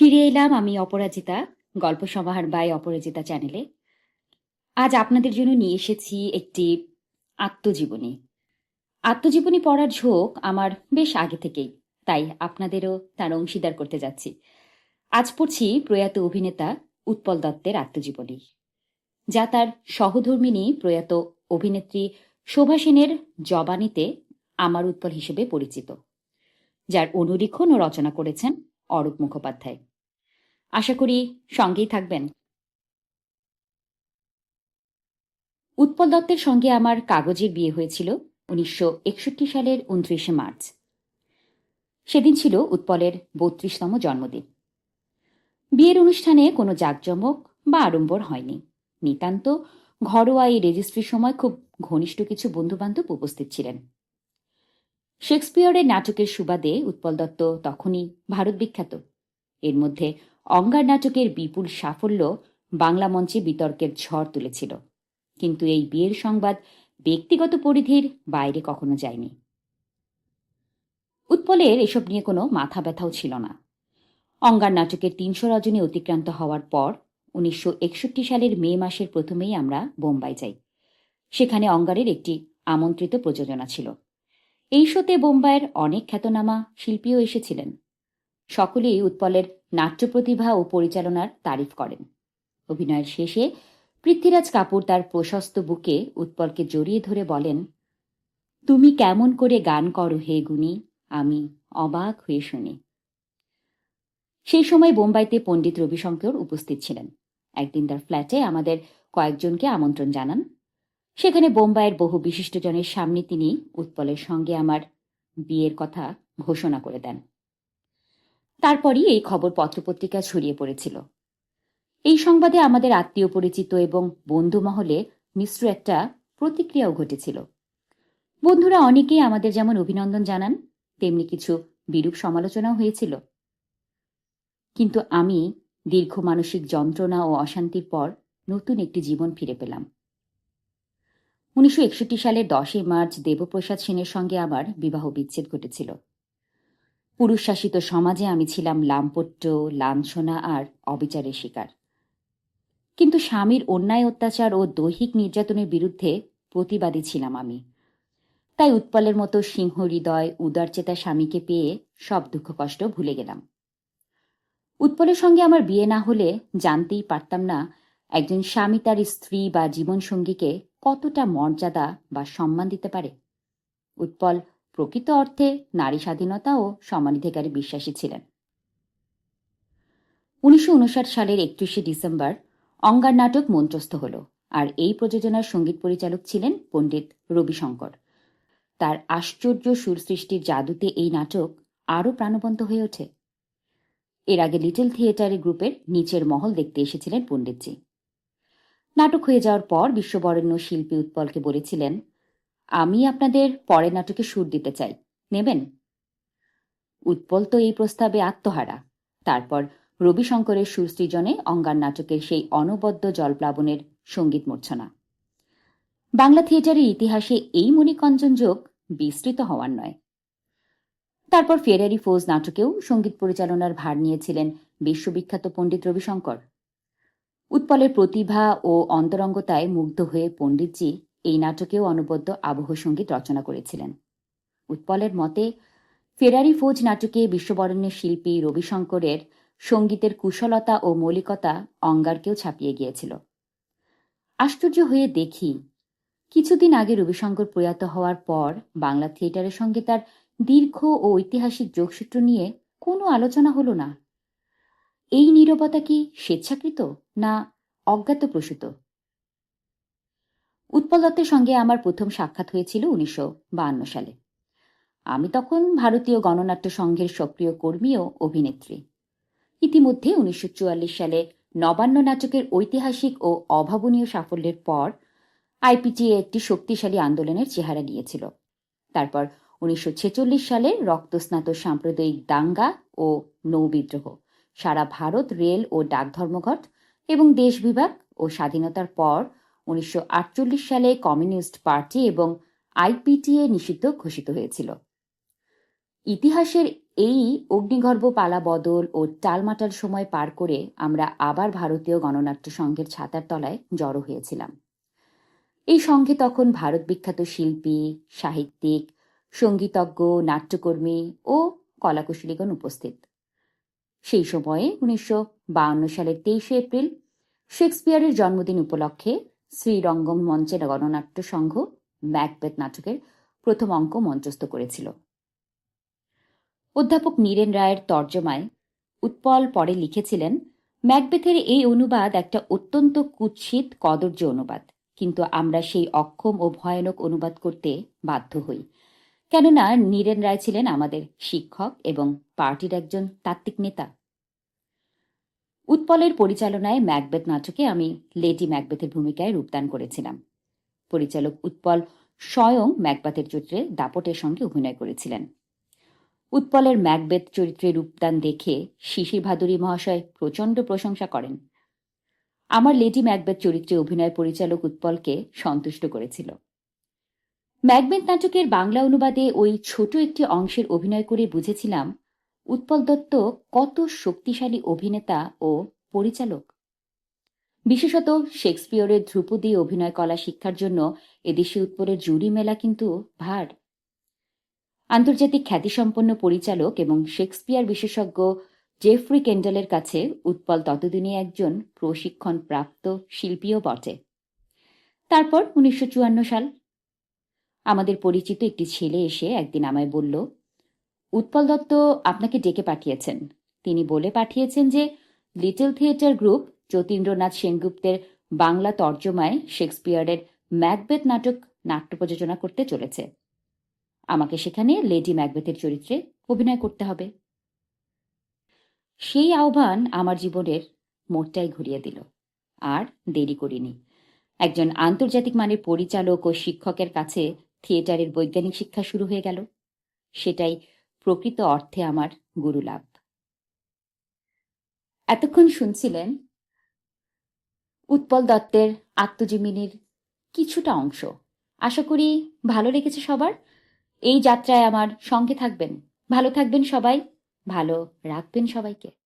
ফিরে এলাম আমি অপরাজিতা, গল্প সমাহার বাই অপরাজিতা চ্যানেলে। আজ আপনাদের জন্য নিয়ে এসেছি একটি আত্মজীবনী। আত্মজীবনী পড়ার ঝোঁক আমার বেশ আগে থেকেই, তাই আপনাদেরও তার অংশীদার করতে যাচ্ছি। আজ পড়ছি প্রয়াত অভিনেতা উৎপল দত্তের আত্মজীবনী, যা তার সহধর্মিনী প্রয়াত অভিনেত্রী শোভা সেনের জবানিতে আমার উৎপল হিসেবে পরিচিত, যার অনুরীক্ষণ ও রচনা করেছেন অরূপ মুখোপাধ্যায়। আশা করি সঙ্গেই থাকবেন। উৎপল দত্তের সঙ্গে আমার কাগজের বিয়ে হয়েছিল উনিশশো একষট্টি সালের উনত্রিশে মার্চ। সেদিন ছিল উৎপলের বত্রিশতম জন্মদিন। বিয়ের অনুষ্ঠানে কোনো জাঁকজমক বা আড়ম্বর হয়নি। নিতান্ত ঘরোয়া এই রেজিস্ট্রির সময় খুব ঘনিষ্ঠ কিছু বন্ধুবান্ধব উপস্থিত ছিলেন। শেক্সপিয়রের নাটকের সুবাদে উৎপল দত্ত তখনই ভারত বিখ্যাত। এর মধ্যে অঙ্গার নাটকের বিপুল সাফল্য বাংলা মঞ্চে বিতর্কের ঝড় তুলেছিল। কিন্তু এই বিয়ের সংবাদ ব্যক্তিগত পরিধির বাইরে কখনো যায়নি। উৎপলের এসব নিয়ে কোনো মাথা ব্যথাও ছিল না। অঙ্গার নাটকের তিনশো রজনী অতিক্রান্ত হওয়ার পর উনিশশো একষট্টি সালের মে মাসের প্রথমেই আমরা বোম্বাই যাই। সেখানে অঙ্গারের একটি আমন্ত্রিত প্রযোজনা ছিল। এই শোতে বোম্বাইয়ের অনেক খ্যাতনামা শিল্পীও এসেছিলেন। সকলেই উৎপলের নাট্য প্রতিভা ও পরিচালনার তারিফ করেন। অভিনয়ের শেষে পৃথ্বীরাজ কাপুর তার প্রশস্ত বুকে উৎপলকে জড়িয়ে ধরে বলেন, তুমি কেমন করে গান করো হে গুণী, আমি অবাক হয়ে শুনি। সেই সময় বোম্বাইতে পণ্ডিত রবিশঙ্কর উপস্থিত ছিলেন। একদিন তার ফ্ল্যাটে আমাদের কয়েকজনকে আমন্ত্রণ জানান। সেখানে বোম্বাইয়ের বহু বিশিষ্টজনের সামনে তিনি উৎপলের সঙ্গে আমার বিয়ের কথা ঘোষণা করে দেন। তারপরই এই খবর পত্রপত্রিকা ছড়িয়ে পড়েছিল। এই সংবাদে আমাদের আত্মীয় পরিচিত এবং বন্ধু মহলে মিশ্র একটা প্রতিক্রিয়াও ঘটেছিল। বন্ধুরা অনেকেই আমাদের যেমন অভিনন্দন জানান, তেমনি কিছু বিরূপ সমালোচনাও হয়েছিল। কিন্তু আমি দীর্ঘ মানসিক যন্ত্রণা ও অশান্তির পর নতুন একটি জীবন ফিরে পেলাম। উনিশশো একষট্টি সালের দশই মার্চ দেবপ্রসাদ সেনের সঙ্গে আমার বিবাহ বিচ্ছেদ ঘটেছিল। পুরুষ শাসিত সমাজে আমি ছিলাম লামপট্য, লাঞ্ছনা আর অবিচারের শিকার। কিন্তু স্বামীর অন্যায়, অত্যাচার ও দৈহিক নির্যাতনের বিরুদ্ধে প্রতিবাদী ছিলাম আমি। তাই উৎপলের মতো সিংহ হৃদয় উদারচেতা স্বামীকে পেয়ে সব দুঃখ কষ্ট ভুলে গেলাম। উৎপলের সঙ্গে আমার বিয়ে না হলে জানতেই পারতাম না একজন স্বামী তার স্ত্রী বা জীবনসঙ্গীকে কতটা মর্যাদা বা সম্মান দিতে পারে। উৎপল প্রকৃত অর্থে নারী স্বাধীনতা ও সমানাধিকারে বিশ্বাসী ছিলেন। উনিশশো উনষাট সালের একত্রিশে ডিসেম্বর অঙ্গার নাটক মঞ্চস্থ হল আর এই প্রযোজনার সংগীত পরিচালক ছিলেন পণ্ডিত রবিশঙ্কর। তার আশ্চর্য সুর সৃষ্টির জাদুতে এই নাটক আরও প্রাণবন্ত হয়ে ওঠে। এর আগে লিটল থিয়েটারে গ্রুপের নিচের মহল দেখতে এসেছিলেন পণ্ডিতজি। নাটক হয়ে যাওয়ার পর বিশ্ববরেণ্য শিল্পী উৎপলকে বলেছিলেন আমি আপনাদের পরের নাটকে সুর দিতে চাই। নেবেন? উৎপল তো এই প্রস্তাবে আত্মহারা। তারপর রবিশঙ্করের সুরসৃজনে অঙ্গার নাটকের সেই অনবদ্য জলপ্লাবনের সংগীত মূর্ছনা। বাংলা থিয়েটারের ইতিহাসে এই মণিকঞ্জন যোগ বিস্তৃত হওয়ার নয়। তারপর ফেরারি ফৌজ নাটকেও সংগীত পরিচালনার ভার নিয়েছিলেন বিশ্ববিখ্যাত পণ্ডিত রবিশঙ্কর। উৎপলের প্রতিভা ও অন্তরঙ্গতায় মুগ্ধ হয়ে পণ্ডিতজি এই নাটকেও অনবদ্য আবহ সংগীত রচনা করেছিলেন। উৎপলের মতে, ফেরারি ফৌজ নাটকে বিশ্ববরণ্যের শিল্পী রবিশঙ্করের সঙ্গীতের কুশলতা ও মৌলিকতা অঙ্গারকেও ছাপিয়ে গিয়েছিল। আশ্চর্য হয়ে দেখি, কিছুদিন আগে রবিশঙ্কর প্রয়াত হওয়ার পর বাংলা থিয়েটারের সঙ্গে তার দীর্ঘ ও ঐতিহাসিক যোগসূত্র নিয়ে কোনো আলোচনা হলো না। এই নীরবতা কি স্বেচ্ছাকৃত না অজ্ঞাতপ্রসূত? উৎপল দত্তের সঙ্গে আমার প্রথম সাক্ষাৎ হয়েছিল উনিশশো সালে। আমি তখন ভারতীয় গণনাট্য সংঘের সক্রিয় কর্মী ও অভিনেত্রী। ইতিমধ্যে উনিশশো চুয়াল্লিশ সালে নবান্ন নাটকের ঐতিহাসিক ও অভাবনীয় সাফল্যের পর আইপিটিএ একটি শক্তিশালী আন্দোলনের চেহারা নিয়েছিল তারপর উনিশশো ছেচল্লিশ সালে রক্তস্নাত সাম্প্রদায়িক দাঙ্গা ও নৌবিদ্রোহ, সারা ভারত রেল ও ডাক ধর্মঘট এবং দেশ বিভাগ ও স্বাধীনতার পর উনিশশো আটচল্লিশ সালে কমিউনিস্ট পার্টি এবং আইপিটিএ নিষিদ্ধ ঘোষিত হয়েছিল। ইতিহাসের এই অগ্নিগর্ভ পালা বদল ও টালমাটাল সময় পার করে আমরা আবার ভারতীয় গণনাট্য সংঘের ছাতার তলায় জড়ো হয়েছিলাম। এই সঙ্গে তখন ভারত বিখ্যাত শিল্পী, সাহিত্যিক, সঙ্গীতজ্ঞ, নাট্যকর্মী ও কলাকুশলীগণ উপস্থিত। সেই সময়ে উনিশশো সালের তেইশে এপ্রিল শেক্সপিয়ারের জন্মদিন উপলক্ষে শ্রীরঙ্গম মঞ্চের গণনাট্য সংঘ ম্যাকবেথ নাটকের প্রথম অঙ্ক মঞ্চস্থ করেছিল। অধ্যাপক নীরেন রায়ের তর্জমায় উৎপল পরে লিখেছিলেন ম্যাকবেথের এই অনুবাদ একটা অত্যন্ত কুৎসিত, কদর্য অনুবাদ। কিন্তু আমরা সেই অক্ষম ও ভয়ানক অনুবাদ করতে বাধ্য হই। কেননা নীরেন রায় ছিলেন আমাদের শিক্ষক এবং পার্টির একজন তাত্ত্বিক নেতা। উৎপলের পরিচালনায় ম্যাকবেথ নাটকে আমি লেডি ম্যাকবেথের ভূমিকায় রূপদান করেছিলাম। পরিচালক উৎপল স্বয়ং ম্যাকবেথের চরিত্রে দাপটের সঙ্গে অভিনয় করেছিলেন। উৎপলের ম্যাকবেথ চরিত্রে রূপদান দেখে শিশির ভাদুরী মহাশয় প্রচণ্ড প্রশংসা করেন। আমার লেডি ম্যাকবেথ চরিত্রে অভিনয় পরিচালক উৎপলকে সন্তুষ্ট করেছিল। ম্যাকবেথ নাটকের বাংলা অনুবাদে ওই ছোট একটি অংশের অভিনয় করে বুঝেছিলাম উৎপল দত্ত কত শক্তিশালী অভিনেতা ও পরিচালক। বিশেষত শেক্সপিয়রের ধ্রুপদী অভিনয় কলা শিক্ষার জন্য এদেশে উৎপলের জুরি মেলা কিন্তু ভার। আন্তর্জাতিক খ্যাতিসম্পন্ন পরিচালক এবং শেক্সপিয়ার বিশেষজ্ঞ জেফ্রি কেন্ডালের কাছে উৎপল ততদিনে একজন প্রশিক্ষণ প্রাপ্ত শিল্পীও বটে। তারপর উনিশশো চুয়ান্ন সাল আমাদের পরিচিত একটি ছেলে এসে একদিন আমায় বলল উৎপল দত্ত আপনাকে ডেকে পাঠিয়েছেন। তিনি বলে পাঠিয়েছেন যে লিটল থিয়েটার গ্রুপ যতীন্দ্রনাথ সেনগুপ্তের বাংলা তর্জমায় শেক্সপিয়ারের ম্যাকবেথ নাটক নাট্য প্রযোজনা করতে চলেছে। আমাকে সেখানে লেডি ম্যাকবেথের চরিত্রে অভিনয় করতে হবে। সেই আহ্বান আমার জীবনের মোড়টাই ঘুরিয়ে দিল। আর দেরি করিনি। একজন আন্তর্জাতিক মানের পরিচালক ও শিক্ষকের কাছে থিয়েটারের বৈজ্ঞানিক শিক্ষা শুরু হয়ে গেল। সেটাই প্রকৃত অর্থে আমার গুরু লাভ এতক্ষণ শুনছিলেন উৎপল দত্তের আত্মজীবিনীর কিছুটা অংশ। আশা করি ভালো লেগেছে সবার। এই যাত্রায় আমার সঙ্গে থাকবেন। ভালো থাকবেন সবাই, ভালো রাখবেন সবাইকে।